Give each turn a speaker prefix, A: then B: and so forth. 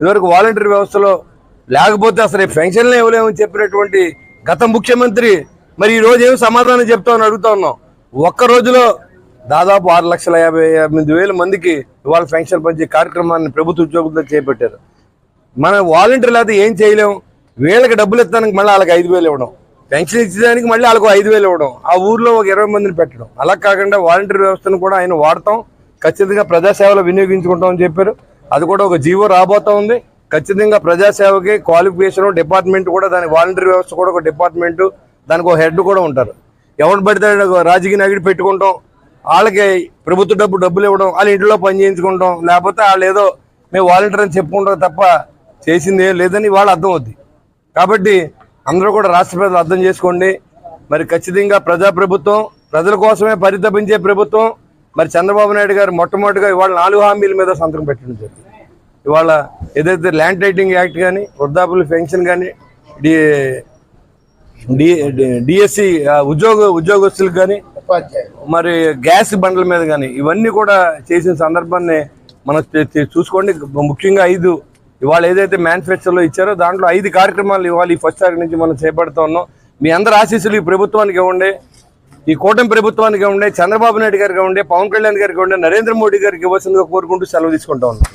A: ఇదివరకు వాలంటీర్ వ్యవస్థలో లేకపోతే అసలు ఈ పెన్షన్లు ఇవ్వలేమని చెప్పినటువంటి గత ముఖ్యమంత్రి మరి ఈ రోజు ఏం సమాధానం చెప్తామని అడుగుతా ఉన్నాం. ఒక్క రోజులో దాదాపు ఆరు లక్షల యాభై ఎనిమిది వేల మందికి ఇవాళ పెన్షన్ పంచే కార్యక్రమాన్ని ప్రభుత్వ ఉద్యోగులతో చేపట్టారు. మన వాలంటీర్లు అయితే ఏం చేయలేం. వీళ్ళకి డబ్బులు ఇస్తానికి మళ్ళీ వాళ్ళకి ఐదు వేలు ఇవ్వడం. పెన్షన్ ఇచ్చేదానికి మళ్ళీ వాళ్ళకు ఐదు వేలు ఇవ్వడం. ఆ ఊర్లో ఒక ఇరవై మందిని పెట్టడం. అలా కాకుండా వాలంటీర్ వ్యవస్థను కూడా ఆయన వాడతాం. ఖచ్చితంగా ప్రజాసేవలో వినియోగించుకుంటాం అని చెప్పారు. అది కూడా ఒక జీవో రాబోతా ఉంది. ఖచ్చితంగా ప్రజాసేవకి క్వాలిఫికేషన్ డిపార్ట్మెంట్ కూడా దాని వాలంటీర్ వ్యవస్థ కూడా ఒక డిపార్ట్మెంట్ దానికి ఒక హెడ్ కూడా ఉంటారు. ఎవరు పడితే రాజకీయ నగిడి పెట్టుకుంటాం. వాళ్ళకి ప్రభుత్వ డబ్బు డబ్బులు ఇవ్వడం వాళ్ళ ఇంట్లో పని చేయించుకుంటాం. లేకపోతే వాళ్ళు ఏదో మేము వాలంటీర్ అని చెప్పుకుంటాం తప్ప చేసింది లేదని వాళ్ళు అర్థం అవుద్ది. కాబట్టి అందరూ కూడా రాష్ట్ర ప్రజలు అర్థం చేసుకోండి. మరి ఖచ్చితంగా ప్రజా ప్రభుత్వం ప్రజల కోసమే పరితపించే ప్రభుత్వం. మరి చంద్రబాబు నాయుడు గారు మొట్టమొదటిగా ఇవాళ నాలుగు హామీల మీద సంతకం పెట్టడం జరిగింది. ఇవాళ ఏదైతే ల్యాండ్ టైటింగ్ యాక్ట్ కానీ వృద్ధాపుల పెన్షన్ కానీ డి డిఎస్సి ఉద్యోగ ఉద్యోగస్తులకు కానీ మరి గ్యాస్ బండ్ల మీద కానీ ఇవన్నీ కూడా చేసిన సందర్భాన్ని మనం చూసుకోండి. ముఖ్యంగా ఐదు ఇవాళ ఏదైతే మేనిఫెస్టోలో ఇచ్చారో దాంట్లో ఐదు కార్యక్రమాలు ఇవాళ ఈ ఫస్ట్ తారీఖు నుంచి మనం చేపడుతూ ఉన్నాం. మీ అందరి ఆశీస్సులు ఈ ప్రభుత్వానికి ఇవ్వండి. ఈ కూటమి ప్రభుత్వానికి ఉండే చంద్రబాబు నాయుడు గారికి ఉండే పవన్ కళ్యాణ్ గారికి ఉండే నరేంద్ర మోడీ గారికి ఇవ్వాల్సిందిగా కోరుకుంటూ సెలవు తీసుకుంటా ఉన్నాం.